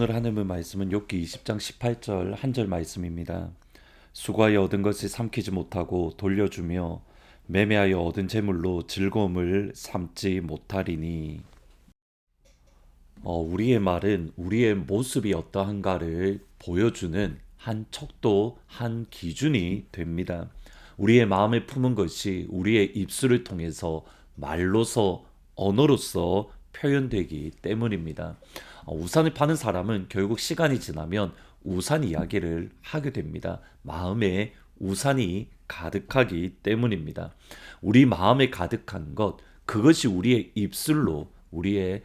오늘 하나님의 말씀은 욥기 20장 18절 한 절 말씀입니다. 수고하여 얻은 것을 삼키지 못하고 돌려주며 매매하여 얻은 재물로 즐거움을 삼지 못하리니 어, 우리의 말은 우리의 모습이 어떠한가를 보여주는 한 척도 한 기준이 됩니다. 우리의 마음에 품은 것이 우리의 입술을 통해서 말로서 언어로서 표현되기 때문입니다. 어, 우산을 파는 사람은 결국 시간이 지나면 우산 이야기를 하게 됩니다. 마음에 우산이 가득하기 때문입니다. 우리 마음에 가득한 것, 그것이 우리의 입술로, 우리의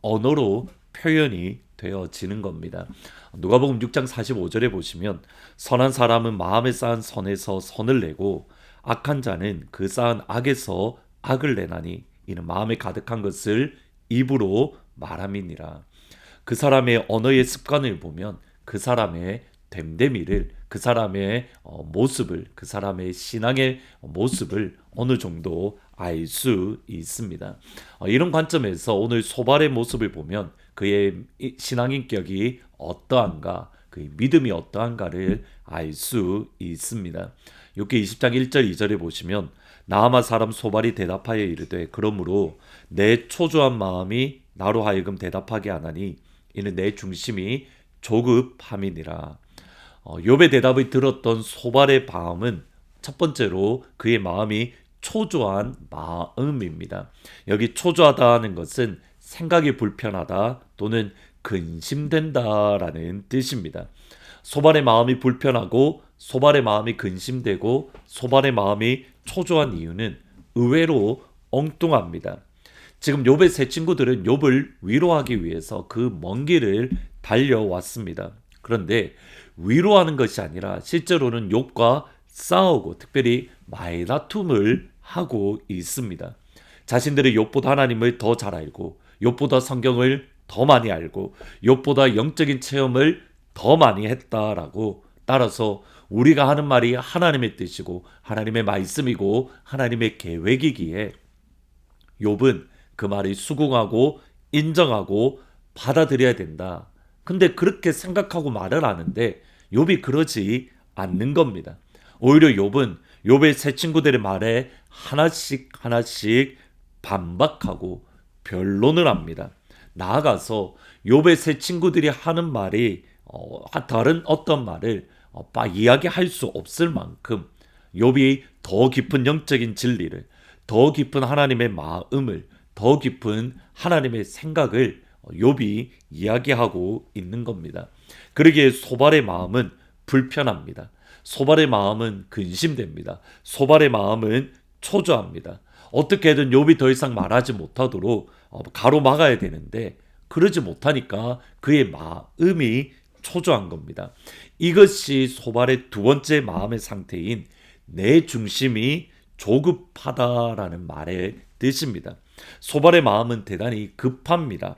언어로 표현이 되어지는 겁니다. 누가복음 6장 45절에 보시면 선한 사람은 마음에 쌓은 선에서 선을 내고 악한 자는 그 쌓은 악에서 악을 내나니 이는 마음에 가득한 것을 입으로 말함이니라. 그 사람의 언어의 습관을 보면 그 사람의 됨됨이를 그 사람의 어, 모습을 그 사람의 신앙의 모습을 어느 정도 알 수 있습니다. 어, 이런 관점에서 오늘 소발의 모습을 보면 그의 신앙 인격이 어떠한가, 그의 믿음이 어떠한가를 알 수 있습니다. 이렇게 20장 1절 2절에 보시면 나아마 사람 소발이 대답하여 이르되 그러므로 내 초조한 마음이 나로 하여금 대답하게 하나니 이는 내 중심이 조급함이니라. 어, 욥의 대답을 들었던 소발의 마음은 첫 번째로 그의 마음이 초조한 마음입니다. 여기 초조하다는 것은 생각이 불편하다 또는 근심된다라는 뜻입니다. 소발의 마음이 불편하고 소발의 마음이 근심되고 소발의 마음이 초조한 이유는 의외로 엉뚱합니다. 지금 욥의 세 친구들은 욥을 위로하기 위해서 그 먼 길을 달려왔습니다. 그런데 위로하는 것이 아니라 실제로는 욥과 싸우고 특별히 말다툼을 하고 있습니다. 자신들의 욥보다 하나님을 더 잘 알고 욥보다 성경을 더 많이 알고 욥보다 영적인 체험을 더 많이 했다라고 따라서 우리가 하는 말이 하나님의 뜻이고 하나님의 말씀이고 하나님의 계획이기에 욥은 그 말이 수긍하고 인정하고 받아들여야 된다. 근데 그렇게 생각하고 말을 하는데 욥이 그러지 않는 겁니다. 오히려 욥은 욥의 세 친구들의 말에 하나씩 하나씩 반박하고 변론을 합니다. 나아가서 욥의 세 친구들이 하는 말이 어, 다른 어떤 말을 어, 이야기할 수 없을 만큼 욥이 더 깊은 영적인 진리를 더 깊은 하나님의 마음을 더 깊은 하나님의 생각을 욥이 이야기하고 있는 겁니다. 그러기에 소발의 마음은 불편합니다. 소발의 마음은 근심됩니다. 소발의 마음은 초조합니다. 어떻게든 욥이 더 이상 말하지 못하도록 어, 가로막아야 되는데 그러지 못하니까 그의 마음이 초조한 겁니다. 이것이 소발의 두 번째 마음의 상태인 내 중심이 조급하다라는 말의 뜻입니다. 소발의 마음은 대단히 급합니다.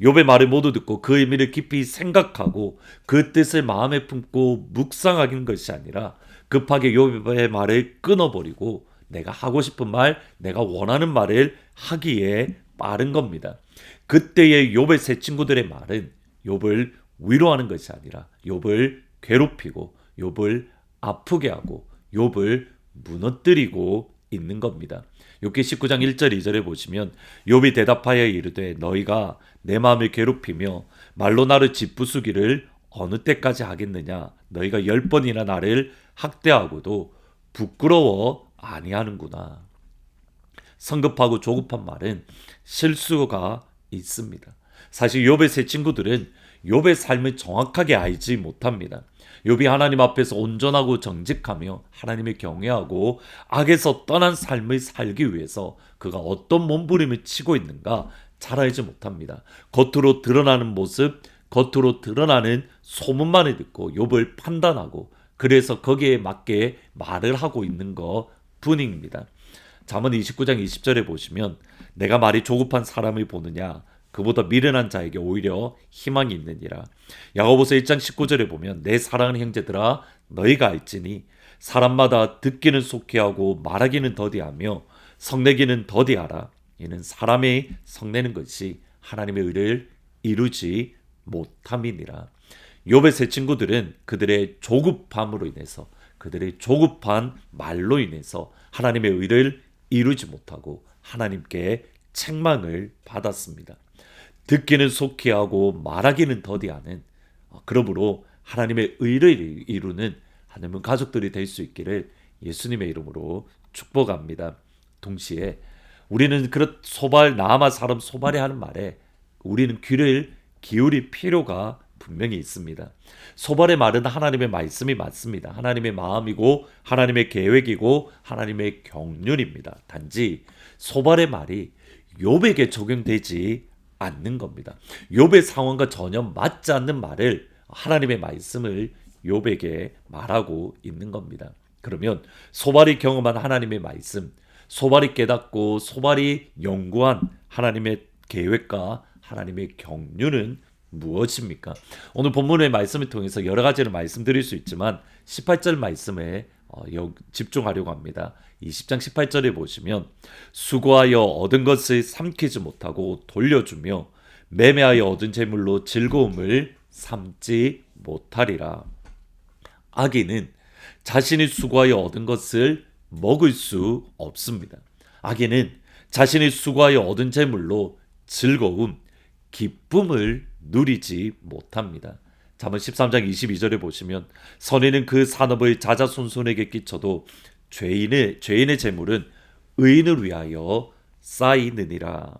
욥의 말을 모두 듣고 그 의미를 깊이 생각하고 그 뜻을 마음에 품고 묵상하는 것이 아니라 급하게 욥의 말을 끊어버리고 내가 하고 싶은 말, 내가 원하는 말을 하기에 빠른 겁니다. 그때의 욥의 세 친구들의 말은 욥을 위로하는 것이 아니라 욥을 괴롭히고 욥을 아프게 하고 욥을 무너뜨리고 있는 겁니다. 욥기 19장 1절 2절에 보시면 욥이 대답하여 이르되 너희가 내 마음을 괴롭히며 말로 나를 짓부수기를 어느 때까지 하겠느냐 너희가 열 번이나 나를 학대하고도 부끄러워 아니하는구나. 성급하고 조급한 말은 실수가 있습니다. 사실 욥의 세 친구들은 욥의 삶을 정확하게 알지 못합니다. 욥이 하나님 앞에서 온전하고 정직하며 하나님을 경외하고 악에서 떠난 삶을 살기 위해서 그가 어떤 몸부림을 치고 있는가 잘 알지 못합니다. 겉으로 드러나는 모습, 겉으로 드러나는 소문만을 듣고 욥을 판단하고 그래서 거기에 맞게 말을 하고 있는 것 뿐입니다. 잠언 29장 20절에 보시면 내가 말이 조급한 사람을 보느냐 그보다 미련한 자에게 오히려 희망이 있느니라. 야고보서 1장 19절에 보면 내 사랑하는 형제들아 너희가 알지니 사람마다 듣기는 속히 하고 말하기는 더디하며 성내기는 더디하라. 이는 사람이 성내는 것이 하나님의 의를 이루지 못함이니라. 욥의 세 친구들은 그들의 조급함으로 인해서 그들의 조급한 말로 인해서 하나님의 의를 이루지 못하고 하나님께 책망을 받았습니다. 듣기는 속히 하고 말하기는 더디하는 어, 그러므로 하나님의 의를 이루는 하나님은 가족들이 될 수 있기를 예수님의 이름으로 축복합니다. 동시에 우리는 그렇 소발 나아마 사람 소발이 하는 말에 우리는 귀를 기울일 필요가 분명히 있습니다. 소발의 말은 하나님의 말씀이 맞습니다. 하나님의 마음이고 하나님의 계획이고 하나님의 경륜입니다. 단지 소발의 말이 욥에게 적용되지 않는 겁니다. 욥의 상황과 전혀 맞지 않는 말을 하나님의 말씀을 욥에게 말하고 있는 겁니다. 그러면 소발이 경험한 하나님의 말씀, 소발이 깨닫고 소발이 연구한 하나님의 계획과 하나님의 경륜은 무엇입니까? 오늘 본문의 말씀을 통해서 여러 가지를 말씀드릴 수 있지만 18절 말씀에 어, 집중하려고 합니다. 20장 18절에 보시면 수고하여 얻은 것을 삼키지 못하고 돌려주며 매매하여 얻은 재물로 즐거움을 삼지 못하리라. 아기는 자신이 수고하여 얻은 것을 먹을 수 없습니다. 아기는 자신이 수고하여 얻은 재물로 즐거움, 기쁨을 누리지 못합니다. 잠언 13장 22절에 보시면 선인은 그 산업을 자자손손에게 끼쳐도 죄인의 죄인의 재물은 의인을 위하여 쌓이느니라.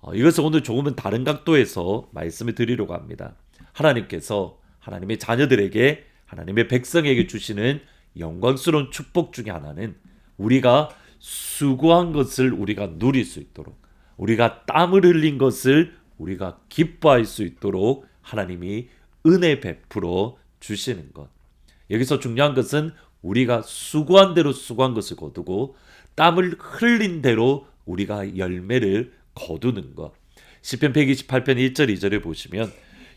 어, 이것을 오늘 조금은 다른 각도에서 말씀을 드리려고 합니다. 하나님께서 하나님의 자녀들에게 하나님의 백성에게 주시는 영광스러운 축복 중의 하나는 우리가 수고한 것을 우리가 누릴 수 있도록 우리가 땀을 흘린 것을 우리가 기뻐할 수 있도록 하나님이 은혜 베풀어 주시는 것. 여기서 중요한 것은 우리가 수고한 대로 수고한 것을 거두고 땀을 흘린 대로 우리가 열매를 거두는 것. 시편 128편 1절 2절에 보시면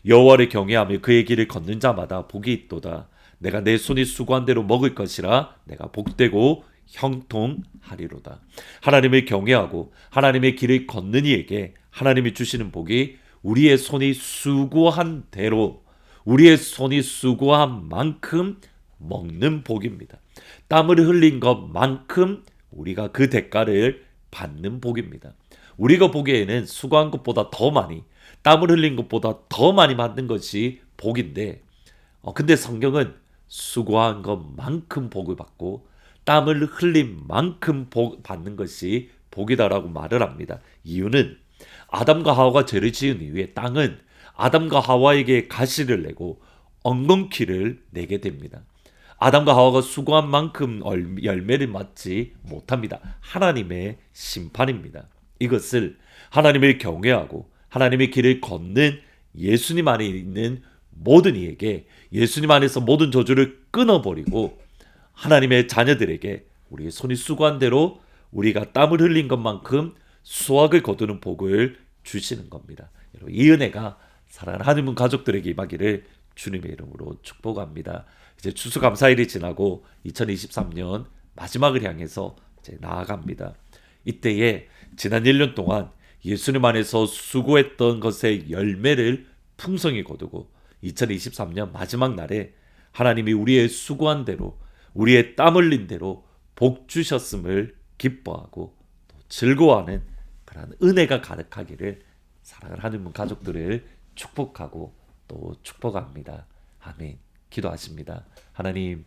여호와를 경외하며 그의 길을 걷는 자마다 복이 있도다. 내가 내 손이 수고한 대로 먹을 것이라 내가 복되고 형통하리로다. 하나님을 경외하고 하나님의 길을 걷는 이에게 하나님이 주시는 복이 우리의 손이 수고한 대로 우리의 손이 수고한 만큼 먹는 복입니다. 땀을 흘린 것만큼 우리가 그 대가를 받는 복입니다. 우리가 보기에는 수고한 것보다 더 많이 땀을 흘린 것보다 더 많이 받는 것이 복인데 어, 근데 성경은 수고한 것만큼 복을 받고 땀을 흘린 만큼 복 받는 것이 복이다라고 말을 합니다. 이유는 아담과 하와가 죄를 지은 이후에 땅은 아담과 하와에게 가시를 내고 엉겅퀴를 내게 됩니다. 아담과 하와가 수고한 만큼 열매를 맞지 못합니다. 하나님의 심판입니다. 이것을 하나님을 경외하고 하나님의 길을 걷는 예수님 안에 있는 모든 이에게 예수님 안에서 모든 저주를 끊어버리고 하나님의 자녀들에게 우리의 손이 수고한 대로 우리가 땀을 흘린 것만큼 수확을 거두는 복을 주시는 겁니다. 이 은혜가 사랑하는 하나님 가족들에게 임하기를 주님의 이름으로 축복합니다. 이제 추수감사일이 지나고 2023년 마지막을 향해서 이제 나아갑니다. 이때에 지난 1년 동안 예수님 안에서 수고했던 것의 열매를 풍성히 거두고 2023년 마지막 날에 하나님이 우리의 수고한 대로 우리의 땀 흘린 대로 복 주셨음을 기뻐하고 또 즐거워하는 그러한 은혜가 가득하기를 사랑을 하는 가족들을 축복하고 또 축복합니다. 아멘. 기도하십니다. 하나님,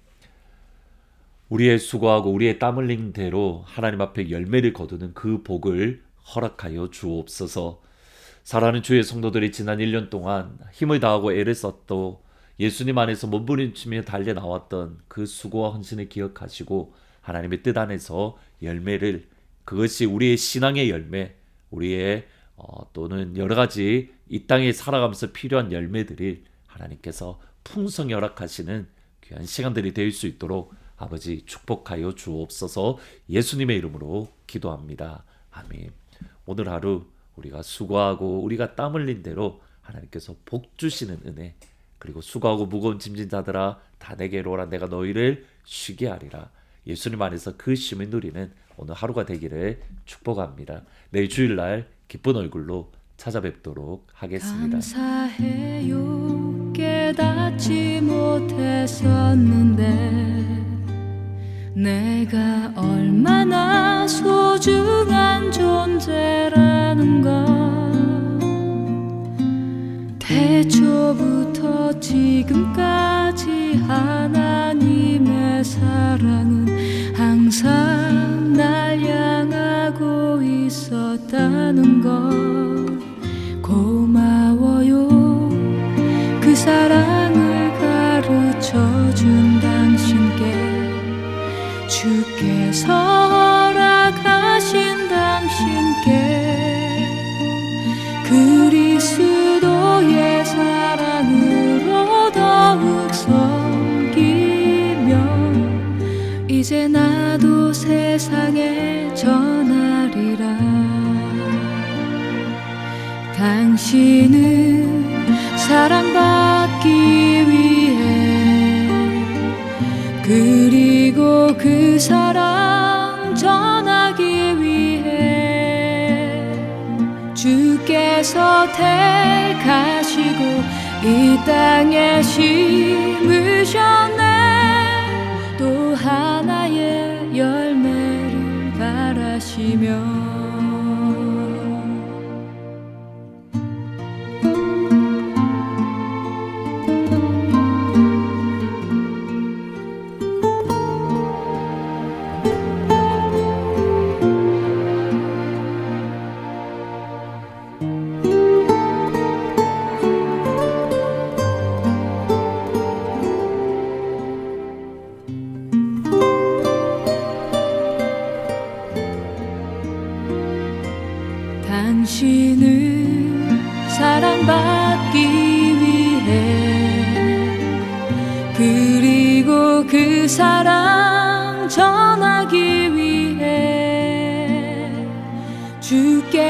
우리의 수고하고 우리의 땀 흘린 대로 하나님 앞에 열매를 거두는 그 복을 허락하여 주옵소서. 사랑하는 주의 성도들이 지난 1년 동안 힘을 다하고 애를 썼도 예수님 안에서 몸부림치며 달려 나왔던 그 수고와 헌신을 기억하시고 하나님의 뜻 안에서 열매를 그것이 우리의 신앙의 열매, 우리의 어, 또는 여러 가지 이 땅에 살아가면서 필요한 열매들이 하나님께서 풍성 열악하시는 귀한 시간들이 될 수 있도록 아버지 축복하여 주옵소서 예수님의 이름으로 기도합니다. 아멘. 오늘 하루 우리가 수고하고 우리가 땀 흘린 대로 하나님께서 복 주시는 은혜 그리고 수고하고 무거운 짐진 자들아 다 내게로 오라 내가 너희를 쉬게 하리라. 예수님 안에서 그 쉼을 누리는 오늘 하루가 되기를 축복합니다. 내일 주일날 기쁜 얼굴로 찾아뵙도록 하겠습니다. 감사해요 깨닫지 못했었는데 내가 얼마나 소중한 존재라는 걸 태초부터 지금까지 하나님의 사랑은 항상 날 향하고 있었다는 걸 고마워요. 그 사랑을 가르쳐 준 당신께 주께서 허락하신 당신께 그리스도의 사랑으로 더욱 섬기며 이제 나도 세상에 전하리라 당신은 사랑받기 위해 그리고 그 사랑 전하기 위해 주께서 택하시고 이 땅에 심으셨네. 또 하나의 열매를 바라시며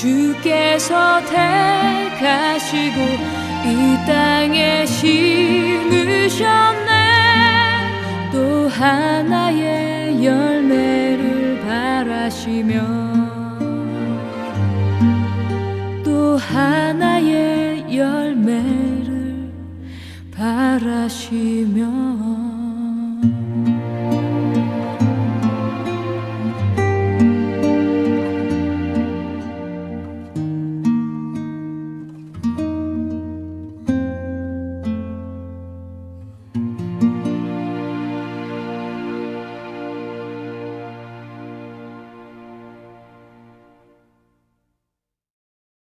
주께서 택하시고 이 땅에 심으셨네. 또 하나의 열매를 바라시며 또 하나의 열매를 바라시며